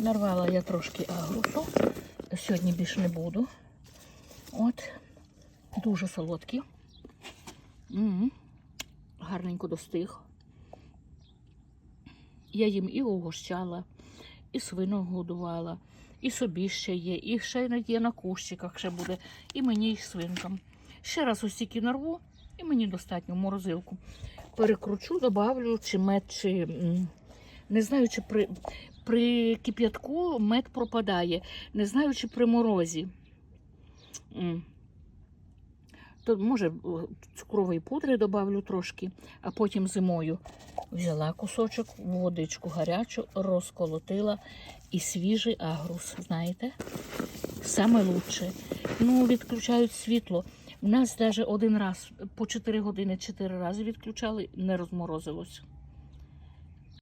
Нарвала я трошки агрусу. Сьогодні більше не буду. От, дуже солодкі. м Гарненько достиг. Я їм і угощала, і свинок годувала, і собі ще є, і ще є на кущиках ще буде, і мені, і свинкам. Ще раз ось тільки нарву, і мені достатньо морозилку. Перекручу, добавлю, чи мед, чи не знаю, чи при, при кип'ятку мед пропадає, не знаю, чи при морозі. То може е, цукрової пудри добавлю трошки, а потім зимою взяла кусочок, водичку гарячу, розколотила і свіжий агрус, знаєте? Саме лучше. Ну, відключають світло. У нас навіть один раз по 4 години 4 рази відключали, не розморозилось.